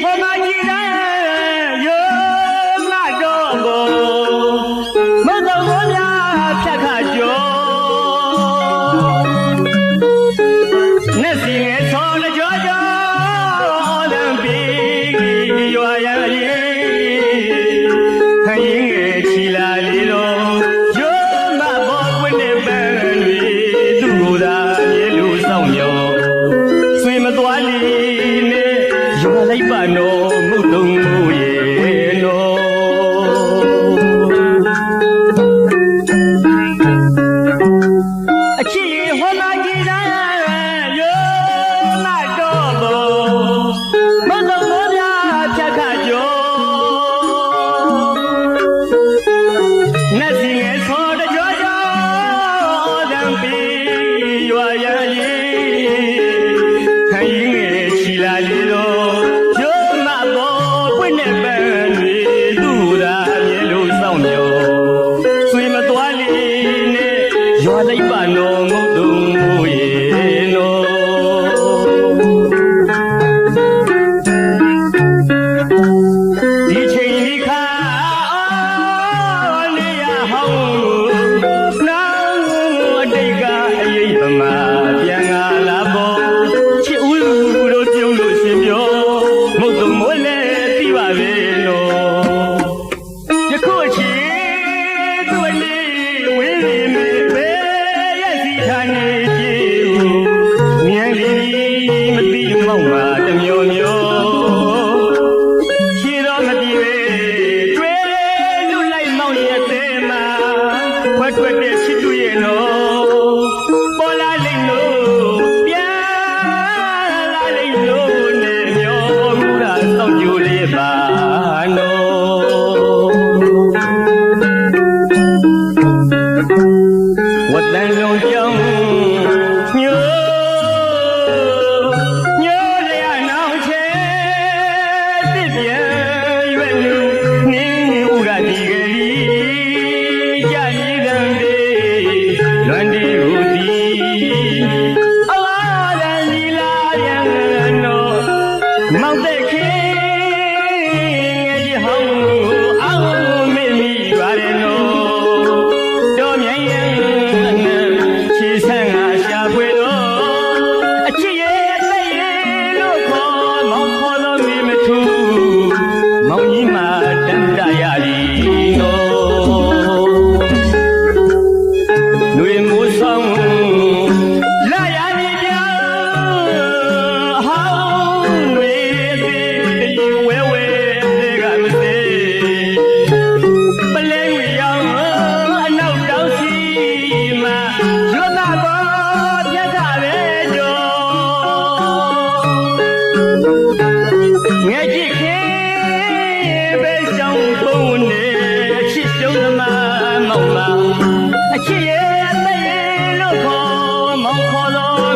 Vamos girar. လိုက်ပါနော်မုတ်တုံမို့ရေနော်အချစ်ရေဟောလာကြည်သားရောလာတော့တော့မုတ်တုံမို့ပြဖြတ်ခကြောနတ်စီငယ်ဆောတကြောကြောတံပီရွာရည် ရွာလိုက်ပါနော်ငုတ်တုံ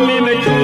mimic